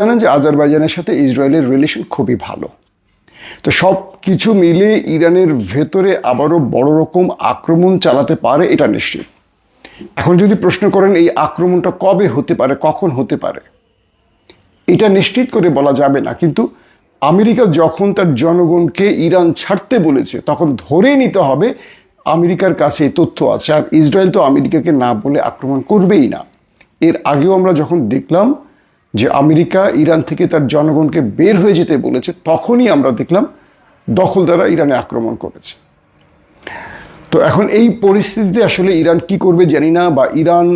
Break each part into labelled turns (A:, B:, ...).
A: জানেন যে আজারবাইজানের সাথে ইসরায়েলের রিলেশন খুবই ভালো। তো সব কিছু মিলে ইরানের ভেতরে আবারও বড় রকম আক্রমণ চালাতে পারে, এটা নিশ্চিত। এখন যদি প্রশ্ন করেন এই আক্রমণটা কবে হতে পারে, কখন হতে পারে, এটা নিশ্চিত করে বলা যাবে না। কিন্তু আমেরিকা যখন তার জনগণকে ইরান ছাড়তে বলেছে, তখন ধরে নিতে হবে আমেরিকার কাছে এই তথ্য আছে। আর ইসরায়েল তো আমেরিকাকে না বলে আক্রমণ করবেই না। এর আগেও আমরা যখন দেখলাম যে আমেরিকা, ইরান থেকে তার জনগণকে বের হয়ে যেতে বলেছে, তখনই আমরা দেখলাম দখলদারা ইরানে আক্রমণ করেছে। তো এখন এই পরিস্থিতিতে আসলে ইরান কি করবে জানি না, বা ইরান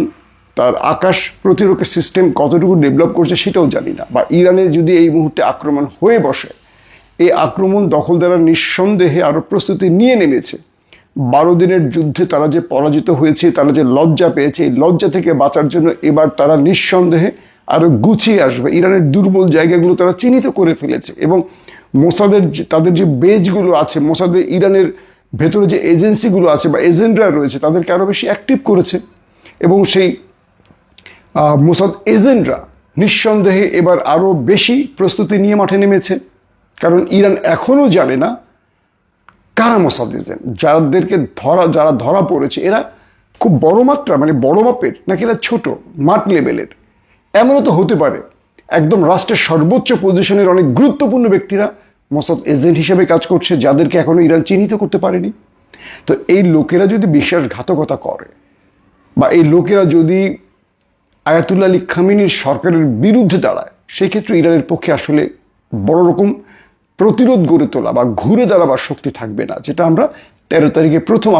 A: তার আকাশ প্রতিরক্ষা সিস্টেম কতটুকু ডেভেলপ করছে সেটাও জানি না, বা ইরানে যদি এই মুহূর্তে আক্রমণ হয়ে বসে, এই আক্রমণ দখলদারা নিঃসন্দেহে আরও প্রস্তুতি নিয়ে নেমেছে। বারো দিনের যুদ্ধে তারা যে পরাজিত হয়েছে, তারা যে লজ্জা পেয়েছে, এই লজ্জা থেকে বাঁচার জন্য এবার তারা নিঃসন্দেহে আরও গুছিয়ে আসবে। ইরানের দুর্বল জায়গাগুলো তারা চিহ্নিত করে ফেলেছে এবং মোসাদের তাদের যে বেজগুলো আছে মোসাদের ইরানের ভেতরে যে এজেন্সিগুলো আছে বা এজেন্টরা রয়েছে, তাদেরকে আরও বেশি অ্যাক্টিভ করেছে এবং সেই মোসাদ এজেন্টরা নিঃসন্দেহে এবার আরও বেশি প্রস্তুতি নিয়ে মাঠে নেমেছে। কারণ ইরান এখনও জানে না কারা মোসাদ এজেন্ট যাদেরকে ধরা যারা ধরা পড়েছে, এরা খুব বড় মাত্রা মানে বড় মাপের, নাকি এরা ছোট, মাঠ লেভেলের। এমনও তো হতে পারে। একদম রাষ্ট্রের সর্বোচ্চ পজিশনের অনেক গুরুত্বপূর্ণ ব্যক্তিরা মোসাদ এজেন্ট হিসেবে কাজ করছে, যাদেরকে এখনও ইরান চিহ্নিত করতে পারেনি। তো এই লোকেরা যদি বিশ্বাসঘাতকতা করে বা এই লোকেরা যদি আয়াতুল্লাহ আলী খামিনির সরকারের বিরুদ্ধে দাঁড়ায় সেই ক্ষেত্রে ইরানের পক্ষে আসলে বড় রকম প্রতিরোধ গড়ে তোলা বা ঘুরে দাঁড়াবার শক্তি থাকবে না, যেটা আমরা তেরো তারিখে প্রথম